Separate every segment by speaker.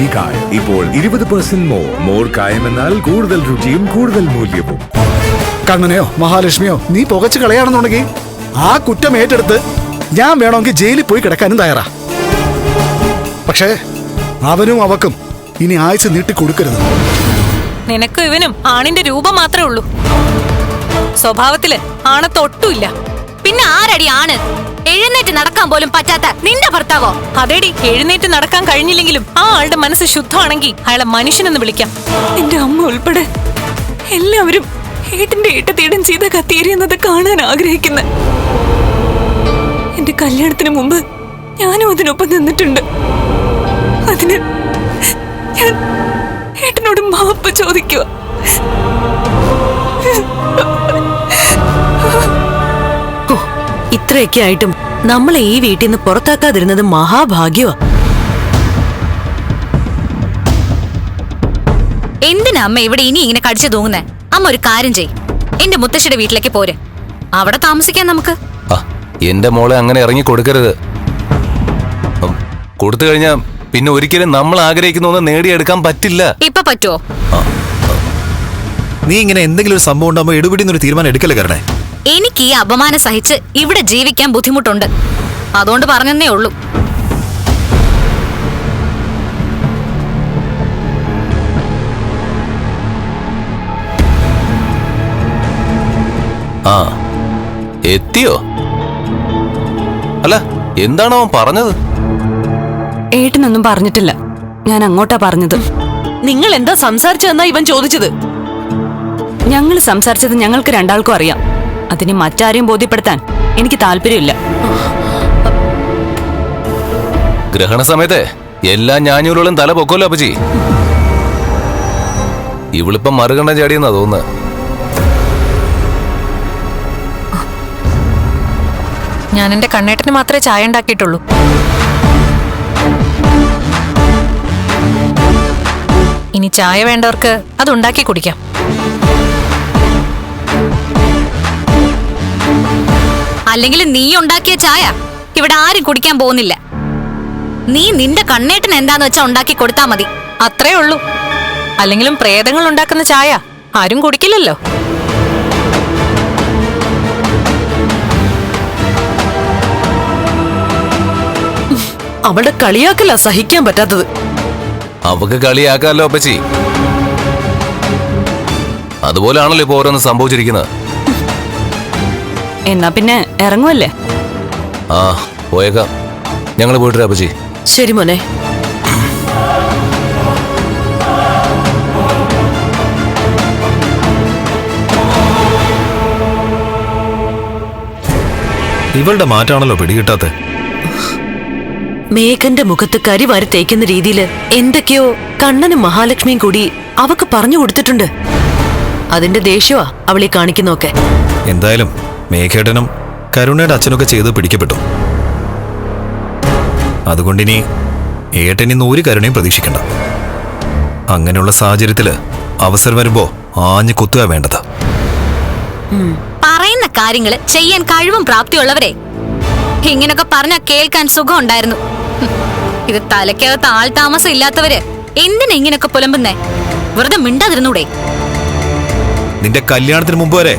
Speaker 1: G കായം. ഇപ്പോൾ ഇരുപത് പെർസെന്റ് മോർ മോർ കായം എന്നാൽ കൂടുതൽ രുചിയും കൂടുതൽ മൂല്യവും.
Speaker 2: കണ്ണനെയോ മഹാലക്ഷ്മിയോ നീ പുകച്ച് കളയാണെന്നുണ്ടെങ്കിൽ ആ കുറ്റം ഏറ്റെടുത്ത് ഞാൻ വേണമെങ്കിൽ ജയിലിൽ പോയി കിടക്കാനും തയ്യാറാ. പക്ഷേ അവനും അവക്കും ഇനി ആയുസ് നീട്ടി കൊടുക്കരുത്.
Speaker 3: നിനക്കും ഇവനും ആണിന്റെ രൂപം മാത്രമേ ഉള്ളൂ. സ്വഭാവത്തിൽ ആണത്തൊട്ടുമില്ല.
Speaker 4: പിന്നെ ആരടി ആണ്? എഴുന്നേറ്റ് നടക്കാൻ പോലും പറ്റാത്ത നിന്റെ ഭർത്താവോ?
Speaker 3: അതേടി എഴുന്നേറ്റ് നടക്കാൻ കഴിഞ്ഞില്ലെങ്കിലും ആ ആളുടെ മനസ്സ് ശുദ്ധമാണെങ്കിൽ അയാളെ മനുഷ്യനെന്ന് വിളിക്കാം.
Speaker 5: നിന്റെ അമ്മ ഉൾപ്പെടെ എല്ലാവരും ഏട്ടന്റെ ഏട്ടത്തീടം ചെയ്ത കത്തിയേറിയെന്നത് കാണാൻ ആഗ്രഹിക്കുന്നു. എന്റെ കല്യാണത്തിന് മുമ്പ് ഞാനും അതിനൊപ്പം നിന്നിട്ടുണ്ട്. അതിന് ഞാൻ ഏട്ടനോട് മാപ്പ് ചോദിക്കുക
Speaker 6: ഇത്രയൊക്കെ ആയിട്ടും നമ്മളെ ഈ വീട്ടിൽ നിന്ന് പുറത്താക്കാതിരുന്നത് മഹാഭാഗ്യമാ
Speaker 4: എന്തിനാ അമ്മ ഇവിടെ ഇനി ഇങ്ങനെ കടിച്ചു തൂങ്ങുന്നേ? അമ്മ ഒരു കാര്യം ചെയ് എന്റെ മുത്തശ്ശിയുടെ വീട്ടിലേക്ക് പോരെ. അവിടെ താമസിക്കാൻ നമുക്ക്.
Speaker 7: എന്റെ മോളെ അങ്ങനെ ഇറങ്ങി കൊടുക്കരുത്. കൊടുത്തു കഴിഞ്ഞാ പിന്നെ ഒരിക്കലും നമ്മൾ ആഗ്രഹിക്കുന്ന ഒന്ന് നേടിയെടുക്കാൻ പറ്റില്ല.
Speaker 4: ഇപ്പൊ പറ്റുമോ
Speaker 8: നീ ഇങ്ങനെ എന്തെങ്കിലും ഒരു സംഭവം ഉണ്ടാകുമ്പോൾ എടുപിടിന്നൊരു തീരുമാനം എടുക്കല്ലേ കരണേ?
Speaker 4: എനിക്ക് ഈ അപമാനം സഹിച്ച് ഇവിടെ ജീവിക്കാൻ ബുദ്ധിമുട്ടുണ്ട്. അതുകൊണ്ട് പറഞ്ഞെന്നേ ഉള്ളൂ.
Speaker 7: ആ എത്തിയോ? അല്ല എന്താണ് അവൻ പറഞ്ഞത്?
Speaker 5: ഏട്ടനൊന്നും പറഞ്ഞിട്ടില്ല. ഞാൻ അങ്ങോട്ടാ പറഞ്ഞത്.
Speaker 6: നിങ്ങൾ എന്താ സംസാരിച്ചതെന്നാ ഇവൻ ചോദിച്ചത്?
Speaker 5: ഞങ്ങൾ സംസാരിച്ചത് ഞങ്ങൾക്ക് രണ്ടാൾക്കും അറിയാം. അതിന് മറ്റാരെയും ബോധ്യപ്പെടുത്താൻ എനിക്ക് താല്പര്യമില്ല.
Speaker 7: ഗ്രഹണ സമയത്തെ എല്ലാ ഞാഞ്ഞൂലുകളും തല പൊക്കോല്ലോ അപ്പച്ചി. ഇവളിപ്പം മറുകണ്ഠം ചാടിയെന്നാ തോന്നുന്നത്.
Speaker 3: ഞാൻ എന്റെ കണ്ണേട്ടന് മാത്രമേ ചായ ഉണ്ടാക്കിയിട്ടുള്ളൂ. ഇനി ചായ വേണ്ടവർക്ക് അത് ഉണ്ടാക്കി കുടിക്കാം.
Speaker 4: അല്ലെങ്കിൽ നീ ഉണ്ടാക്കിയ ചായ? ഇവിടെ ആരും കുടിക്കാൻ പോകുന്നില്ല. നീ നിന്റെ കണ്ണേട്ടൻ എന്താന്ന് വെച്ചാ ഉണ്ടാക്കി കൊടുത്താ മതി.
Speaker 3: അത്രേ ഉള്ളൂ. അല്ലെങ്കിലും പ്രേതങ്ങൾ ഉണ്ടാക്കുന്ന ചായ ആരും കുടിക്കില്ലല്ലോ.
Speaker 6: അവളുടെ കളിയാക്കല്ല സഹിക്കാൻ പറ്റാത്തത്.
Speaker 7: അവക്ക് കളിയാക്കാമല്ലോ അപ്പച്ചി. അതുപോലാണല്ലോ ഇപ്പൊ ഓരോന്ന് സംഭവിച്ചിരിക്കുന്നത്.
Speaker 5: എന്നാ പിന്നെ ഇറങ്ങുമല്ലേ
Speaker 7: ആ പോയേക്കാം. ഞങ്ങൾ പോയിട്ട് അപ്പച്ചി.
Speaker 6: ശരി മോനെ.
Speaker 8: ഇവളുടെ മാറ്റാണല്ലോ പിടികിട്ടാത്ത.
Speaker 6: മേഘന്റെ മുഖത്ത് കരി വാരി തേക്കുന്ന രീതിയിൽ എന്തൊക്കെയോ കണ്ണനും മഹാലക്ഷ്മിയും കൂടി അവക്ക് പറഞ്ഞു കൊടുത്തിട്ടുണ്ട്. അതിന്റെ ദേഷ്യവാ അവളെ കാണിക്കുന്നൊക്കെ
Speaker 8: എന്തായാലും മേഘേട്ടനും കരുണയുടെ അച്ഛനൊക്കെ ചെയ്ത് പിടിക്കപ്പെട്ടു. അതുകൊണ്ടിനി ഏട്ടനിന്ന് ഒരു കരുണയും പ്രതീക്ഷിക്കണ്ട. അങ്ങനെയുള്ള സാഹചര്യത്തിൽ അവസരം വരുമ്പോ ആഞ്ഞു കുത്തുക വേണ്ടത്.
Speaker 4: പറയുന്ന കാര്യങ്ങൾ ചെയ്യാൻ കഴിവും പ്രാപ്തിയുള്ളവരെ ഇങ്ങനൊക്കെ പറഞ്ഞ കേൾക്കാൻ സുഖം ഉണ്ടായിരുന്നു. ഇത് തലയ്ക്കകത്ത് ആൾ താമസം ഇല്ലാത്തവര് എന്തിനാ ഇങ്ങനൊക്കെ പുലമ്പുന്നേ? വെറുതെ മിണ്ടാതിരുന്നൂടെ?
Speaker 8: നിന്റെ കല്യാണത്തിന് മുമ്പ് വരെ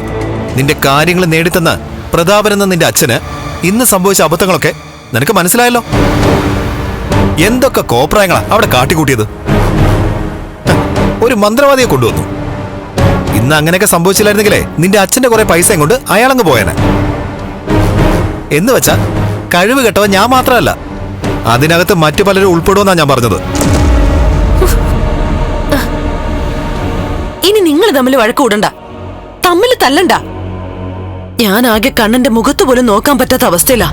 Speaker 8: നിന്റെ കാര്യങ്ങൾ നേടിത്തന്ന പ്രതാപൻ എന്ന നിന്റെ അച്ഛന് ഇന്ന് സംഭവിച്ച അബദ്ധങ്ങളൊക്കെ നിനക്ക് മനസ്സിലായല്ലോ? എന്തൊക്കെ കോപ്രായങ്ങളാ അവിടെ കാട്ടിക്കൂട്ടിയത്? ഒരു മന്ത്രവാദിയെ കൊണ്ടുവന്നു. ഇന്ന് അങ്ങനെയൊക്കെ സംഭവിച്ചില്ലായിരുന്നെങ്കിലേ നിന്റെ അച്ഛന്റെ കുറെ പൈസയും കൊണ്ട് അയാളങ്ങ് പോയനെ. എന്ന് വെച്ചാ കഴിവ് കെട്ടവൻ ഞാൻ മാത്രമല്ല അതിനകത്ത് മറ്റു പലരും ഉൾപ്പെടുമെന്നാ ഞാൻ പറഞ്ഞത്.
Speaker 6: ഇനി നിങ്ങൾ തമ്മിൽ വഴക്കൂടണ്ട തമ്മിൽ തല്ലണ്ട. ഞാൻ ആകെ കണ്ണന്റെ മുഖത്ത് പോലും നോക്കാൻ പറ്റാത്ത അവസ്ഥയിലാ.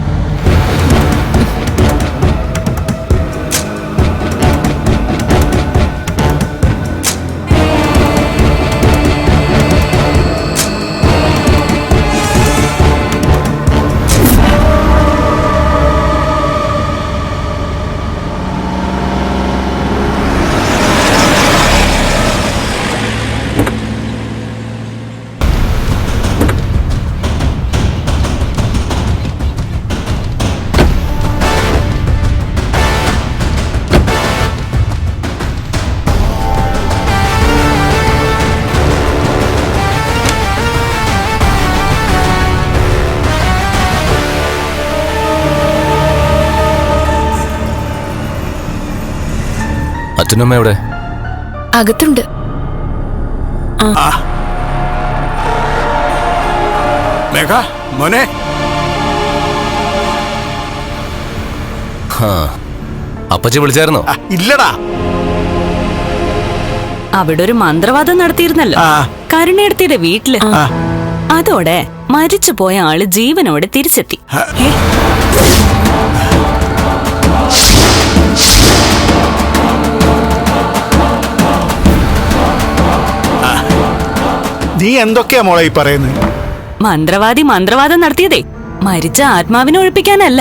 Speaker 7: അച്ഛനും എവിടെ?
Speaker 4: അകത്തുണ്ട്.
Speaker 2: മേഘ മോനെ.
Speaker 7: ഹാ. അപ്പച്ചി വിളിച്ചായിരുന്നോ?
Speaker 2: ഇല്ലടാ.
Speaker 5: അവിടെ ഒരു മന്ത്രവാദം നടത്തിയിരുന്നല്ലോ.
Speaker 2: ആ.
Speaker 5: കരുണയെടുത്തിയുടെ വീട്ടിൽ.
Speaker 2: ആ.
Speaker 5: അതോടെ മരിച്ചുപോയ ആൾ ജീവനോടെ തിരിച്ചെത്തി.
Speaker 2: നീ എന്തൊക്കെയാ മോളെ ഈ പറയുന്നത്
Speaker 5: മന്ത്രവാദി മന്ത്രവാദം നടത്തിയതേ. മരിച്ച ആത്മാവിനെ ഒഴിപ്പിക്കാനല്ല.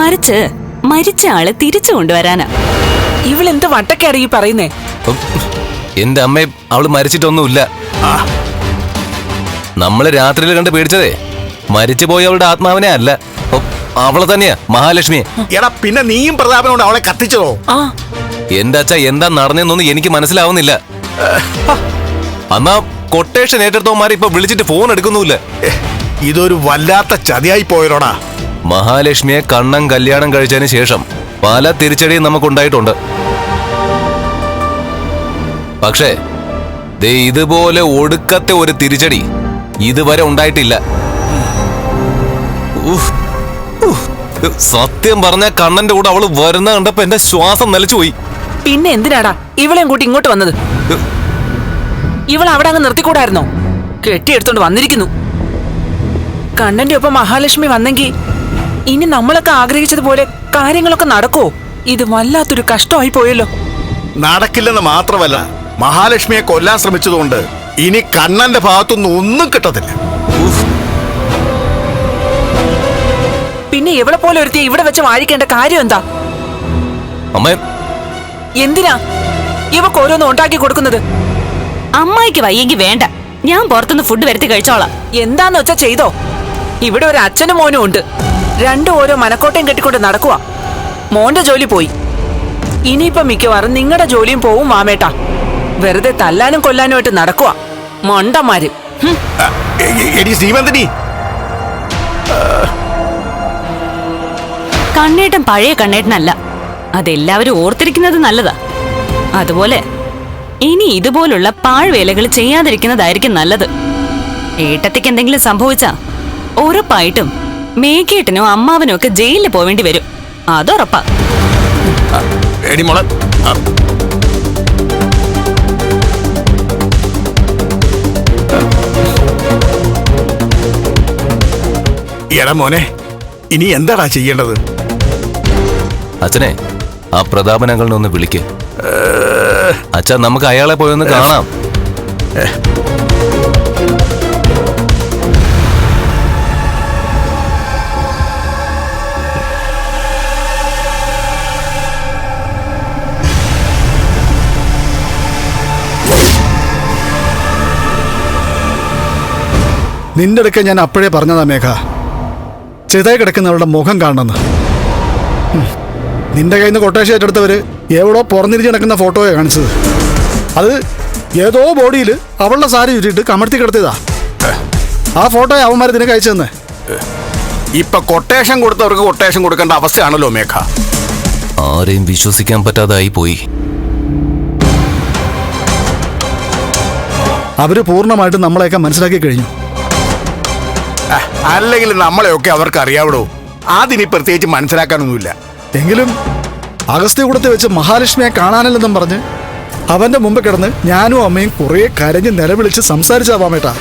Speaker 5: മറിച്ച് മരിച്ച ആളെ തിരിച്ചു കൊണ്ടുവരാനാ.
Speaker 3: ഇവൾ വട്ടക്കാണ് ഈ പറയുന്നേ.
Speaker 7: എന്റെ അമ്മയെ അവൾ മരിച്ചിട്ടൊന്നുമില്ല. നമ്മൾ രാത്രിയിൽ കണ്ട് പേടിച്ചതേ. മരിച്ചു പോയ അവളുടെ ആത്മാവിനെ അല്ല. അവളെ തന്നെയാ മഹാലക്ഷ്മിയെ.
Speaker 2: എടാ പിന്നെ നീയും പ്രതാപനോട് അവളെ കത്തിച്ചതോ?
Speaker 7: എന്റെ അച്ഛ എന്താ നടന്നെന്നൊന്നും എനിക്ക് മനസ്സിലാവുന്നില്ല. അന്നാ കൊട്ടേഷൻ ഏറ്റെടുത്തവന്മാരെ ഇപ്പൊ വിളിച്ചിട്ട് ഫോൺ എടുക്കുന്നുമില്ല.
Speaker 2: എ, ഇതൊരു വല്ലാത്ത ചതിയായി പോയരോടാ
Speaker 7: മഹാലക്ഷ്മിയെ കണ്ണം കല്യാണം കഴിച്ചതിന് ശേഷം പല തിരിച്ചടിയും നമുക്കുണ്ടായിട്ടുണ്ട്. പക്ഷേ ദേ ഇതുപോലെ ഒടുക്കത്തെ ഒരു തിരിച്ചടി ഇതുവരെ ഉണ്ടായിട്ടില്ല. സത്യം പറഞ്ഞ കണ്ണന്റെ കൂടെ അവൾ വരുന്ന കണ്ടപ്പോ എന്റെ ശ്വാസം നിലച്ചുപോയി.
Speaker 3: പിന്നെ എന്തിനാടാ ഇവളെയും കൂട്ടി ഇങ്ങോട്ട് വന്നത്? ഇവൾ അവിടെ അങ്ങ് നിർത്തിക്കൂടായിരുന്നോ? കെട്ടിയെടുത്തോണ്ട് വന്നിരിക്കുന്നു. കണ്ണന്റെ ഒപ്പം മഹാലക്ഷ്മി വന്നെങ്കിൽ ഇനി നമ്മളൊക്കെ ആഗ്രഹിച്ചതുപോലെ കാര്യങ്ങളൊക്കെ നടക്കോ ഇത് വല്ലാത്തൊരു കഷ്ടമായി പോയല്ലോ.
Speaker 2: നടക്കില്ലെന്ന് മാത്രമല്ല മഹാലക്ഷ്മിയെ കൊല്ലാൻ ശ്രമിച്ചതുകൊണ്ട് ഇനി കണ്ണന്റെ ഭാഗത്തുനിന്ന് ഒന്നും കിട്ടത്തില്ല.
Speaker 3: പിന്നെ എവിടെ പോലെ ഒരുത്തിയെ ഇവിടെ വെച്ച് വാഴിക്കേണ്ട കാര്യം എന്താ?
Speaker 7: അമ്മേ.
Speaker 3: എന്തിനാ? ഇവക്ക് ഓരോന്ന് ഉണ്ടാക്കി കൊടുക്കുന്നത്.
Speaker 5: അമ്മായിക്ക് വയ്യെങ്കി വേണ്ട. ഞാൻ പുറത്തുനിന്ന് ഫുഡ് വരുത്തി കഴിച്ചോളാം.
Speaker 3: എന്താന്ന് വെച്ചാ ചെയ്തോ? ഇവിടെ ഒരു അച്ഛനും മോനും ഉണ്ട്. രണ്ടും ഓരോ മനക്കോട്ടയും കെട്ടിക്കൊണ്ട് നടക്കുക മോന്റെ ജോലി പോയി. ഇനിയിപ്പൊ മിക്കവാറും നിങ്ങളുടെ ജോലിയും പോവും മാമേട്ടാ. വെറുതെ തല്ലാനും കൊല്ലാനുമായിട്ട് നടക്കുക മണ്ടന്മാര്. ഹും.
Speaker 2: ആ, എ- എ- എടി ശ്രീമന്തിനി.
Speaker 5: കണ്ണേട്ടൻ പഴയ കണ്ണേട്ടനല്ല. അതെല്ലാവരും ഓർത്തിരിക്കുന്നത് നല്ലതാ. അതുപോലെ ഇനി ഇതുപോലുള്ള പാഴ്വേലകൾ ചെയ്യാതിരിക്കുന്നതായിരിക്കും നല്ലത്. ഏട്ടത്തിക്ക് എന്തെങ്കിലും സംഭവിച്ചാ ഉറപ്പായിട്ടും മേഘേട്ടനോ അമ്മാവനോ ഒക്കെ ജയിലിൽ പോവേണ്ടി വരും. അതുറപ്പാ.
Speaker 2: എടി മോളെ. എടാ മോനെ ഇനി എന്താടാ ചെയ്യേണ്ടത്?
Speaker 7: അച്ഛനെ ആ പ്രതാപനങ്ങളെ ഒന്ന് വിളിക്ക്. അച്ഛാ നമുക്ക് അയാളെ പോയൊന്ന് കാണാം.
Speaker 2: നിന്റെ അടുക്ക ഞാൻ അപ്പോഴേ പറഞ്ഞതാ മേഘ. ചിതയെ കിടക്കുന്നവരുടെ മുഖം കാണണമെന്ന്. നിന്റെ കയ്യിൽ നിന്ന് കൊട്ടേഷൻ ഏറ്റെടുത്തവര് എവിടോ പുറന്നിരിച്ച് കിടക്കുന്ന ഫോട്ടോയെ കാണിച്ചത്. അത് ഏതോ ബോഡിയിൽ അവളുടെ സാരി ചുറ്റിട്ട് കമഴ്ത്തി കിടത്തിയതാ. ആ ഫോട്ടോ അവന്മാർ നിനക്ക് അയച്ചു തന്നെ. ഇപ്പൊ കൊട്ടേഷൻ കൊടുത്തവർക്ക് കൊട്ടേഷൻ കൊടുക്കേണ്ട അവസ്ഥയാണല്ലോ മേഘ.
Speaker 7: ആരെയും വിശ്വസിക്കാൻ പറ്റാതായി പോയി.
Speaker 2: അവർ പൂർണമായിട്ടും നമ്മളെയൊക്കെ മനസ്സിലാക്കി കഴിഞ്ഞു. അല്ലെങ്കിൽ നമ്മളെയൊക്കെ അവർക്ക് അറിയാവിടോ അതിനി പ്രത്യേകിച്ച് മനസ്സിലാക്കാനൊന്നുമില്ല. എങ്കിലും അഗസ്ത്യകൂടത്തെ വെച്ച് മഹാലക്ഷ്മിയെ കാണാനല്ലെന്നും പറഞ്ഞ് അവന്റെ മുമ്പ് കിടന്ന് ഞാനും അമ്മയും കുറെ കരഞ്ഞ് നിലവിളിച്ച് സംസാരിച്ചാവാമേട്ടാ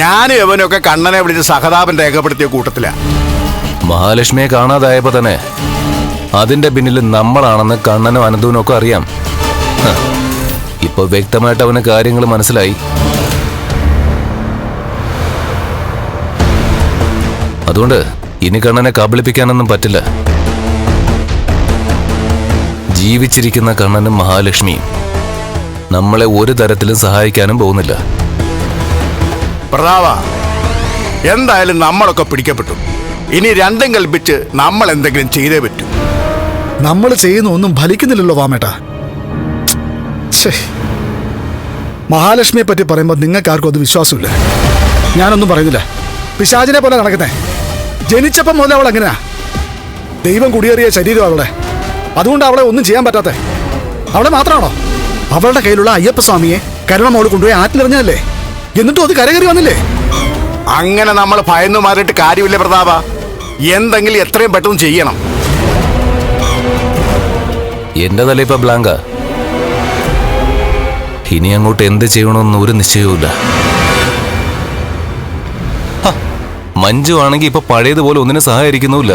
Speaker 2: ഞാനും അവനൊക്കെ കണ്ണനെ വിളിച്ച് സഹതാപം രേഖപ്പെടുത്തിയ കൂട്ടത്തിലാ.
Speaker 7: മഹാലക്ഷ്മിയെ കാണാതായപ്പോ തന്നെ അതിന്റെ പിന്നിൽ നമ്മളാണെന്ന് കണ്ണനും അനന്തൂനും ഒക്കെ അറിയാം. ഇപ്പൊ വ്യക്തമായിട്ട് അവന് കാര്യങ്ങൾ മനസ്സിലായി. അതുകൊണ്ട് ഇനി കണ്ണനെ കബളിപ്പിക്കാനൊന്നും പറ്റില്ല. ജീവിച്ചിരിക്കുന്ന കണ്ണനും മഹാലക്ഷ്മിയും നമ്മളെ ഒരു തരത്തിലും സഹായിക്കാനും പോകുന്നില്ല.
Speaker 2: പ്രതാവ എന്തായാലും നമ്മളൊക്കെ പിടിക്കപ്പെട്ടു. ഇനി രണ്ടും കൽപ്പിച്ച് നമ്മൾ എന്തെങ്കിലും ചെയ്തേ പറ്റൂ. നമ്മൾ ചെയ്യുന്ന ഒന്നും ഫലിക്കുന്നില്ലല്ലോ വാമേട്ടാ. മഹാലക്ഷ്മിയെ പറ്റി പറയുമ്പോൾ നിങ്ങൾക്ക് ആർക്കും അത് വിശ്വാസമില്ല. ഞാനൊന്നും പറയുന്നില്ല. പിശാചിനെ പോലെ നടക്കുന്നേ. ജനിച്ചപ്പം മുതൽ അവൾ എങ്ങനെയാ ദൈവം കുടിയേറിയ ശരീരം അവളുടെ. അതുകൊണ്ട് അവളെ ഒന്നും ചെയ്യാൻ പറ്റാത്ത. അവളെ മാത്രമാണോ? അവളുടെ കയ്യിലുള്ള അയ്യപ്പ സ്വാമിയെ കരുണ മോൾ കൊണ്ടുപോയി ആറ്റിലെറിഞ്ഞതല്ലേ? എന്നിട്ടും അത് കരകയറി വന്നില്ലേ?
Speaker 9: അങ്ങനെ നമ്മൾ ഭയന്നു മാറിയിട്ട് കാര്യമില്ല പ്രതാപ. എന്തെങ്കിലും എത്രയും പെട്ടെന്ന് ചെയ്യണം.
Speaker 7: എന്റെ തല ഇപ്പൊ ബ്ലാങ്ക ഇനി അങ്ങോട്ട് എന്ത് ചെയ്യണമെന്ന് ഒരു നിശ്ചയവുമില്ല. ഹ, മഞ്ജു ആണെങ്കിൽ ഇപ്പൊ പഴയതുപോലെ ഒന്നിനെ സഹായിക്കുന്നുമില്ല.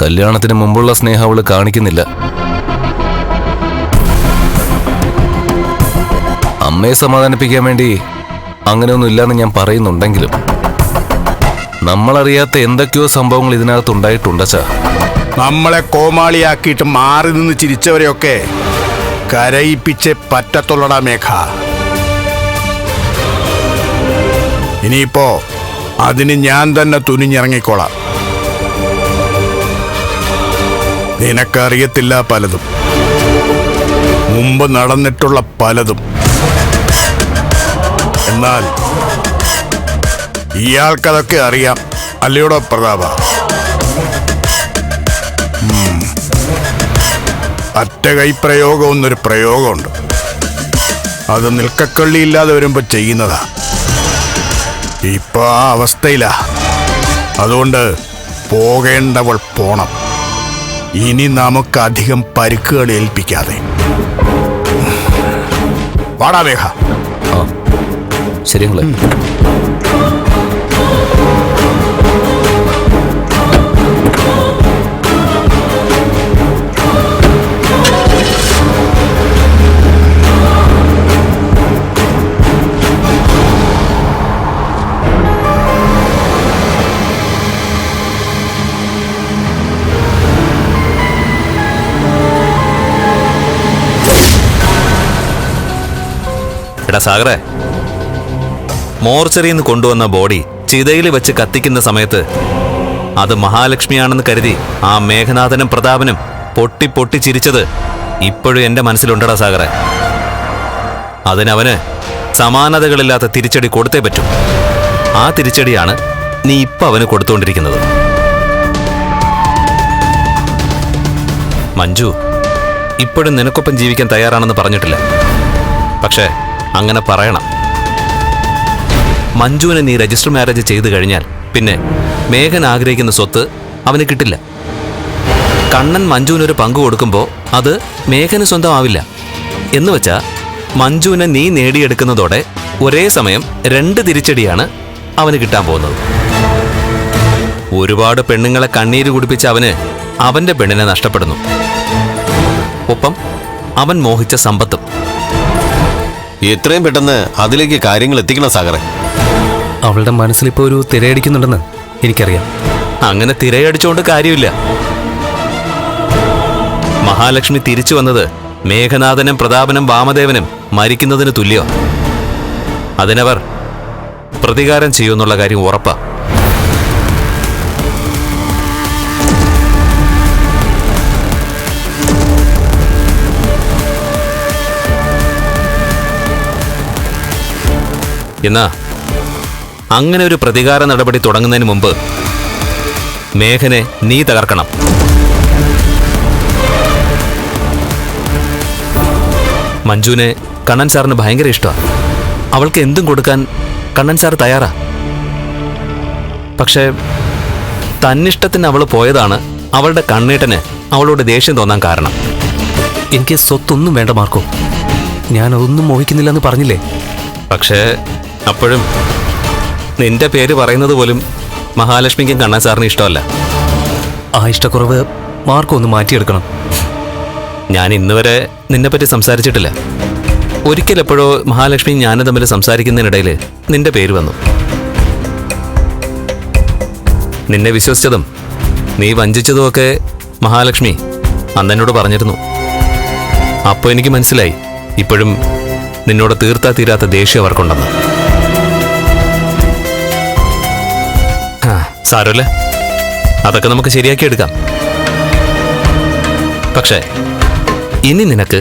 Speaker 7: കല്യാണത്തിന് മുമ്പുള്ള സ്നേഹം അവൾ കാണിക്കുന്നില്ല. അമ്മയെ സമാധാനിപ്പിക്കാൻ വേണ്ടി അങ്ങനെയൊന്നും ഇല്ലാന്ന് ഞാൻ പറയുന്നുണ്ടെങ്കിലും നമ്മളറിയാത്ത എന്തൊക്കെയോ സംഭവങ്ങൾ ഇതിനകത്ത് ഉണ്ടായിട്ടുണ്ടച്ചാ
Speaker 9: നമ്മളെ കോമാളിയാക്കിയിട്ട് മാറി നിന്ന് ചിരിച്ചവരെയൊക്കെ കരയിപ്പിച്ച് പറ്റത്തുള്ളടാ മേഘ. ഇനിയിപ്പോ അതിന് ഞാൻ തന്നെ തുനിഞ്ഞിറങ്ങിക്കോളാം. നിനക്കറിയത്തില്ല പലതും. മുമ്പ് നടന്നിട്ടുള്ള പലതും. എന്നാൽ ഇയാൾക്കതൊക്കെ അറിയാം. അല്ലയോടോ പ്രതാപ? അറ്റകൈ പ്രയോഗം എന്നൊരു പ്രയോഗമുണ്ട്. അത് നിൽക്കക്കള്ളിയില്ലാതെ വരുമ്പോൾ ചെയ്യുന്നതാ. ഇപ്പൊ ആ അവസ്ഥയിലാ. അതുകൊണ്ട് പോകേണ്ടവൾ പോണം. ഇനി നമുക്ക് അധികം പരുക്കുകൾ ഏൽപ്പിക്കാതെ. വാടാ വേഹ
Speaker 7: ആ.
Speaker 10: എടാ സാഗറെ. മോർച്ചറിയിൽ നിന്ന് കൊണ്ടുവന്ന ബോഡി ചിതയിൽ വെച്ച് കത്തിക്കുന്ന സമയത്ത് അത് മഹാലക്ഷ്മിയാണെന്ന് കരുതി ആ മേഘനാഥനും പ്രതാപനും പൊട്ടി പൊട്ടി ചിരിച്ചത് ഇപ്പോഴും എന്റെ മനസ്സിലുണ്ടടാ സാഗറെ. അതിനവന് സമാനതകളില്ലാത്ത തിരിച്ചടി കൊടുത്തേ പറ്റും. ആ തിരിച്ചടിയാണ് നീ ഇപ്പൊ അവന് കൊടുത്തുകൊണ്ടിരിക്കുന്നത് മഞ്ജു ഇപ്പോഴും നിനക്കൊപ്പം ജീവിക്കാൻ തയ്യാറാണെന്ന് പറഞ്ഞിട്ടില്ല. പക്ഷേ അങ്ങനെ പറയണം. മഞ്ജുവിനെ നീ രജിസ്റ്റർ മാരേജ് ചെയ്തു കഴിഞ്ഞാൽ പിന്നെ മേഘൻ ആഗ്രഹിക്കുന്ന സ്വത്ത് അവന് കിട്ടില്ല. കണ്ണൻ മഞ്ജുവിനൊരു പങ്ക് കൊടുക്കുമ്പോൾ അത് മേഘന് സ്വന്തമാവില്ല എന്ന് വെച്ചാൽ മഞ്ജുവിനെ നീ നേടിയെടുക്കുന്നതോടെ ഒരേ സമയം രണ്ട് തിരിച്ചടിയാണ് അവന് കിട്ടാൻ പോകുന്നത്. ഒരുപാട് പെണ്ണുങ്ങളെ കണ്ണീര് കുടിപ്പിച്ച അവന് അവന്റെ പെണ്ണിനെ നഷ്ടപ്പെടുന്നു. ഒപ്പം അവൻ മോഹിച്ച സമ്പത്തും.
Speaker 11: എത്രയും പെട്ടെന്ന് അതിലേക്ക് കാര്യങ്ങൾ എത്തിക്കണം സാഗറെ.
Speaker 12: അവളുടെ മനസ്സിൽ മനസ്സിലിപ്പോ ഒരു തിരയടിക്കുന്നുണ്ടെന്ന് എനിക്കറിയാം.
Speaker 10: അങ്ങനെ തിരയടിച്ചുകൊണ്ട് കാര്യമില്ല. മഹാലക്ഷ്മി തിരിച്ചു വന്നത് മേഘനാഥനും പ്രതാപനും വാമദേവനും മരിക്കുന്നതിന് തുല്യോ അതിനവർ പ്രതികാരം ചെയ്യുമെന്നുള്ള കാര്യം ഉറപ്പാ. എന്നാ അങ്ങനെ ഒരു പ്രതികാര നടപടി തുടങ്ങുന്നതിന് മുമ്പ് മേഘനെ നീ തകർക്കണം. മഞ്ജുവിനെ കണ്ണൻ സാറിന് ഭയങ്കര ഇഷ്ടമാണ്. അവൾക്ക് എന്തും കൊടുക്കാൻ കണ്ണൻ സാർ തയ്യാറാ. പക്ഷേ തന്നിഷ്ടത്തിന് അവൾ പോയതാണ് അവളുടെ കണ്ണീട്ടന് അവളോട് ദേഷ്യം തോന്നാൻ കാരണം.
Speaker 12: എനിക്ക് സ്വത്തൊന്നും വേണ്ട മാർക്കോ. ഞാൻ അതൊന്നും മോഹിക്കുന്നില്ല എന്ന് പറഞ്ഞില്ലേ?
Speaker 10: പക്ഷേ അപ്പോഴും നിന്റെ പേര് പറയുന്നത് പോലും മഹാലക്ഷ്മിക്കും കണ്ണൻ സാറിന് ഇഷ്ടമല്ല.
Speaker 12: ആ ഇഷ്ടക്കുറവ് മാർക്കൊന്ന് മാറ്റിയെടുക്കണം.
Speaker 10: ഞാൻ ഇന്നുവരെ നിന്നെപ്പറ്റി സംസാരിച്ചിട്ടില്ല. ഒരിക്കൽ എപ്പോഴോ മഹാലക്ഷ്മി ഞാനും തമ്മിൽ സംസാരിക്കുന്നതിനിടയിൽ നിന്റെ പേര് വന്നു. നിന്നെ വിശ്വസിച്ചതും നീ വഞ്ചിച്ചതുമൊക്കെ മഹാലക്ഷ്മി അന്നെന്നോട് പറഞ്ഞിരുന്നു. അപ്പോൾ എനിക്ക് മനസ്സിലായി. ഇപ്പോഴും നിന്നോട് തീർത്താ തീരാത്ത ദേഷ്യം അവർക്കുണ്ടെന്ന്. സാരമില്ല അതൊക്കെ നമുക്ക് ശരിയാക്കി എടുക്കാം. പക്ഷേ ഇനി നിനക്ക്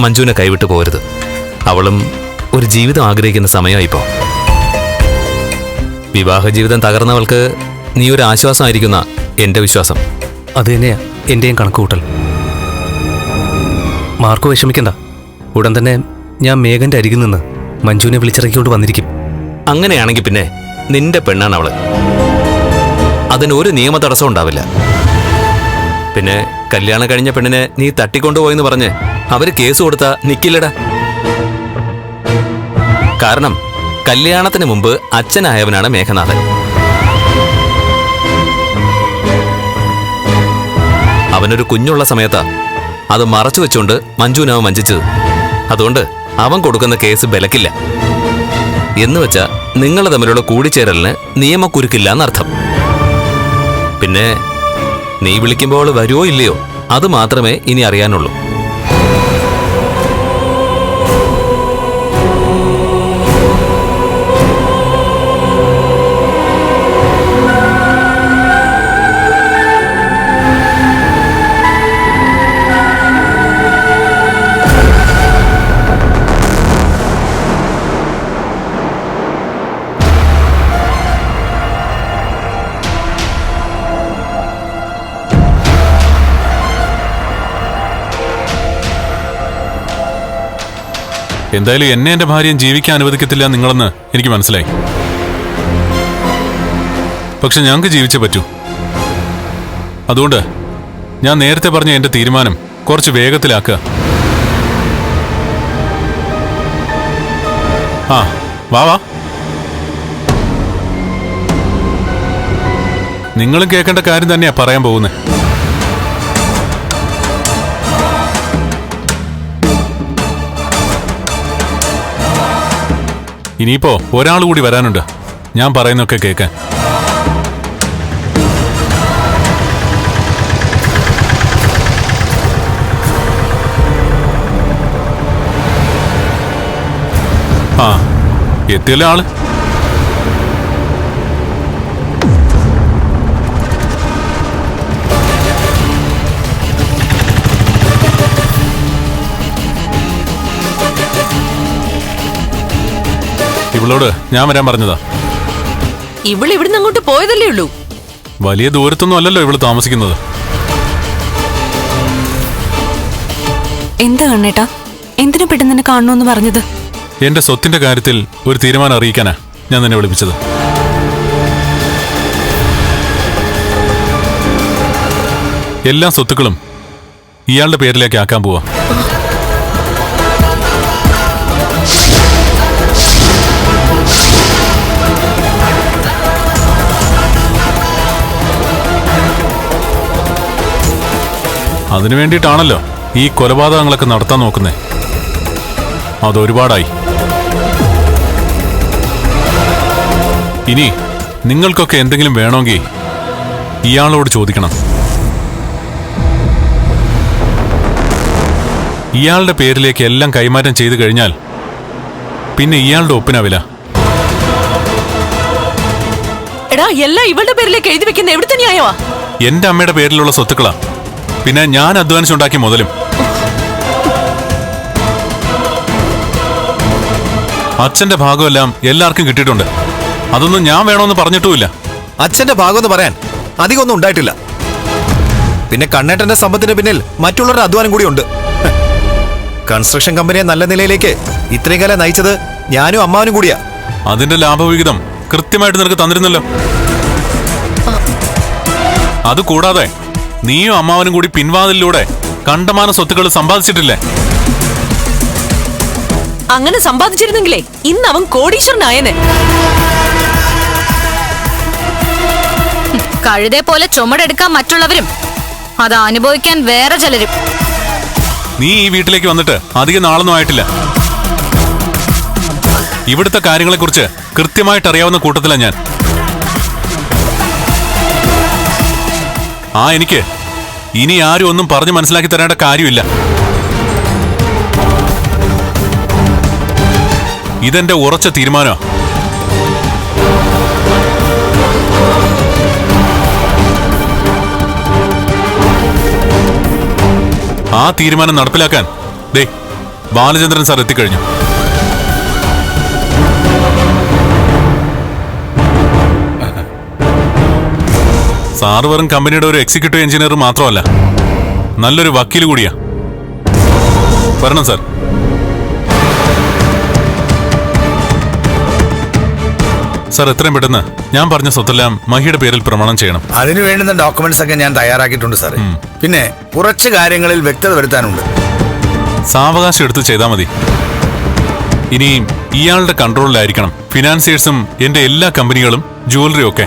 Speaker 10: മഞ്ജുവിനെ കൈവിട്ട് പോരുത് അവളും ഒരു ജീവിതം ആഗ്രഹിക്കുന്ന സമയമായിപ്പോ. വിവാഹ ജീവിതം തകർന്നവൾക്ക് നീ ഒരു ആശ്വാസമായിരിക്കുന്ന എന്റെ വിശ്വാസം.
Speaker 12: അത് തന്നെയാ എന്റെയും കണക്കുകൂട്ടൽ മാർക്കോ വിഷമിക്കണ്ട. ഉടൻ തന്നെ ഞാൻ മേഘന്റെ അരികിൽ നിന്ന് മഞ്ജുവിനെ വിളിച്ചിറക്കിക്കൊണ്ട് വന്നിരിക്കും.
Speaker 10: അങ്ങനെയാണെങ്കിൽ പിന്നെ നിന്റെ പെണ്ണാണ് അവൾ. അതിന് ഒരു നിയമ തടസ്സം ഉണ്ടാവില്ല. പിന്നെ കല്യാണം കഴിഞ്ഞ പെണ്ണിനെ നീ തട്ടിക്കൊണ്ടുപോയെന്ന് പറഞ്ഞ് അവർ കേസ് കൊടുത്താ നിക്കില്ലടാ. കാരണം കല്യാണത്തിന് മുമ്പ് അച്ഛനായവനാണ് മേഘനാഥൻ. അവനൊരു കുഞ്ഞുള്ള സമയത്താ അത് മറച്ചു വെച്ചുകൊണ്ട് മഞ്ജുവിനാവ് വഞ്ചിച്ചത്. അതുകൊണ്ട് അവൻ കൊടുക്കുന്ന കേസ് ബലക്കില്ല. എന്ന് വെച്ചാ നിങ്ങൾ തമ്മിലുള്ള കൂടിച്ചേരലിന് നിയമക്കുരുക്കില്ല എന്നർത്ഥം. പിന്നെ നീ വിളിക്കുമ്പോൾ വരുമോ ഇല്ലയോ? അത് മാത്രമേ ഇനി അറിയാനുള്ളൂ.
Speaker 13: എന്തായാലും എന്നെ എന്റെ ഭാര്യയും ജീവിക്കാൻ അനുവദിക്കത്തില്ല നിങ്ങളെന്ന് എനിക്ക് മനസ്സിലായി. പക്ഷെ ഞങ്ങൾക്ക് ജീവിച്ചേ പറ്റൂ. അതുകൊണ്ട് ഞാൻ നേരത്തെ പറഞ്ഞ എന്റെ തീരുമാനം കുറച്ച് വേഗത്തിലാക്കുക. ആ വാ വാ. നിങ്ങളും കേൾക്കേണ്ട കാര്യം തന്നെയാ പറയാൻ പോകുന്നത് ഇനിയിപ്പോ ഒരാൾ കൂടി വരാനുണ്ട്. ഞാൻ പറയുന്നൊക്കെ കേൾക്കാൻ. ആ എത്തിയല്ലേ ആൾ? ഇവളോട് ഞാൻ വരാൻ പറഞ്ഞതാ.
Speaker 6: ഇവൾ ഇവിടുന്ന് അങ്ങോട്ട് പോയതല്ലേ ഉള്ളൂ.
Speaker 13: വലിയ ദൂരത്തൊന്നും അല്ലല്ലോ ഇവൾ താമസിക്കുന്നത്.
Speaker 5: എന്താ കണ്ണേട്ടാ? എന്തിനു പെട്ടെന്ന് നിന്നെ കാണണമെന്ന് പറഞ്ഞത്?
Speaker 13: എന്റെ സ്വത്തിന്റെ കാര്യത്തിൽ ഒരു തീരുമാനം അറിയിക്കാനാ ഞാൻ നിന്നെ വിളിപ്പിച്ചത്. എല്ലാ സ്വത്തുക്കളും ഇയാളുടെ പേരിലേക്ക് ആക്കാൻ പോവാ. അതിനു വേണ്ടിയിട്ടാണല്ലോ ഈ കൊലപാതകങ്ങളൊക്കെ നടത്താൻ നോക്കുന്നേ. അതൊരുപാടായി. ഇനി നിങ്ങൾക്കൊക്കെ എന്തെങ്കിലും വേണമെങ്കിൽ ഇയാളോട് ചോദിക്കണം. ഇയാളുടെ പേരിലേക്ക് എല്ലാം കൈമാറ്റം ചെയ്തു കഴിഞ്ഞാൽ പിന്നെ ഇയാളുടെ ഒപ്പിനാവില്ല.
Speaker 6: എടാ എല്ലാം ഇവളുടെ പേരിലേക്ക് എഴുതി വെക്കുന്ന. എവിടുത്തെ ന്യായമാ?
Speaker 13: എന്റെ അമ്മയുടെ പേരിലുള്ള സ്വത്തുക്കളാ. പിന്നെ ഞാൻ അധ്വാനിച്ച് ഉണ്ടാക്കി മുതലും. അച്ഛന്റെ ഭാഗമെല്ലാം എല്ലാവർക്കും കിട്ടിയിട്ടുണ്ട്. അതൊന്നും ഞാൻ വേണമെന്ന് പറഞ്ഞിട്ടുമില്ല.
Speaker 8: അച്ഛന്റെ ഭാഗമെന്ന് പറയാൻ അധികമൊന്നും ഉണ്ടായിട്ടില്ല. പിന്നെ കണ്ണേട്ടന്റെ സമ്പത്തിന് പിന്നിൽ മറ്റുള്ളവരുടെ അധ്വാനം കൂടി ഉണ്ട് കൺസ്ട്രക്ഷൻ കമ്പനിയെ നല്ല നിലയിലേക്ക് ഇത്രയും കാലം നയിച്ചത് ഞാനും അമ്മാവനും കൂടിയാ.
Speaker 13: അതിന്റെ ലാഭവിഹിതം കൃത്യമായിട്ട് നിനക്ക് തന്നിരുന്നല്ലോ. അത് കൂടാതെ നീയും അമ്മാവനും കൂടി പിൻവാതിലൂടെ കണ്ടമാന സ്വത്തുക്കൾ സമ്പാദിച്ചിട്ടില്ലേ?
Speaker 6: അങ്ങനെ സമ്പാദിച്ചിരുന്നെങ്കിലേ ഇന്ന് അവൻ കോടീശ്വരനായനെ.
Speaker 4: കഴുതേ പോലെ ചുമടെടുക്കാൻ മറ്റുള്ളവരും അത് അനുഭവിക്കാൻ വേറെ ചിലരും.
Speaker 13: നീ ഈ വീട്ടിലേക്ക് വന്നിട്ട് അധികം നാളൊന്നും ആയിട്ടില്ല. ഇവിടുത്തെ കാര്യങ്ങളെക്കുറിച്ച് കൃത്യമായിട്ട് അറിയാവുന്ന കൂട്ടത്തിലാണ് ഞാൻ. ആ എനിക്ക്. ഇനി ആരും ഒന്നും പറഞ്ഞു മനസ്സിലാക്കി തരേണ്ട കാര്യമില്ല. ഇതെന്റെ ഉറച്ച തീരുമാനമാണ് ആ തീരുമാനം നടപ്പിലാക്കാൻ ദേ ബാലചന്ദ്രൻ സാർ എത്തിക്കഴിഞ്ഞു. സാർ വെറും കമ്പനിയുടെ ഒരു എക്സിക്യൂട്ടീവ് എഞ്ചിനീയർ മാത്രമല്ല. നല്ലൊരു വക്കീൽ കൂടിയാ. വരണം സാർ. സാർ എത്രയും പെട്ടെന്ന് ഞാൻ പറഞ്ഞ സ്വത്തെല്ലാം മഹിയുടെ പേരിൽ പ്രമാണം ചെയ്യണം.
Speaker 14: അതിനു വേണ്ടുന്ന ഡോക്യുമെന്റ്സ് ഒക്കെ ഞാൻ തയ്യാറാക്കിയിട്ടുണ്ട് സാർ പിന്നെ കുറച്ച് കാര്യങ്ങളിൽ വ്യക്തത വരുത്താനുണ്ട്.
Speaker 13: സാവകാശം എടുത്ത് ചെയ്താൽ മതി. ഇനി ഇയാളുടെ കൺട്രോളിലായിരിക്കണം ഫിനാൻസിയേഴ്സും എന്റെ എല്ലാ കമ്പനികളും ജുവലറിയും ഒക്കെ.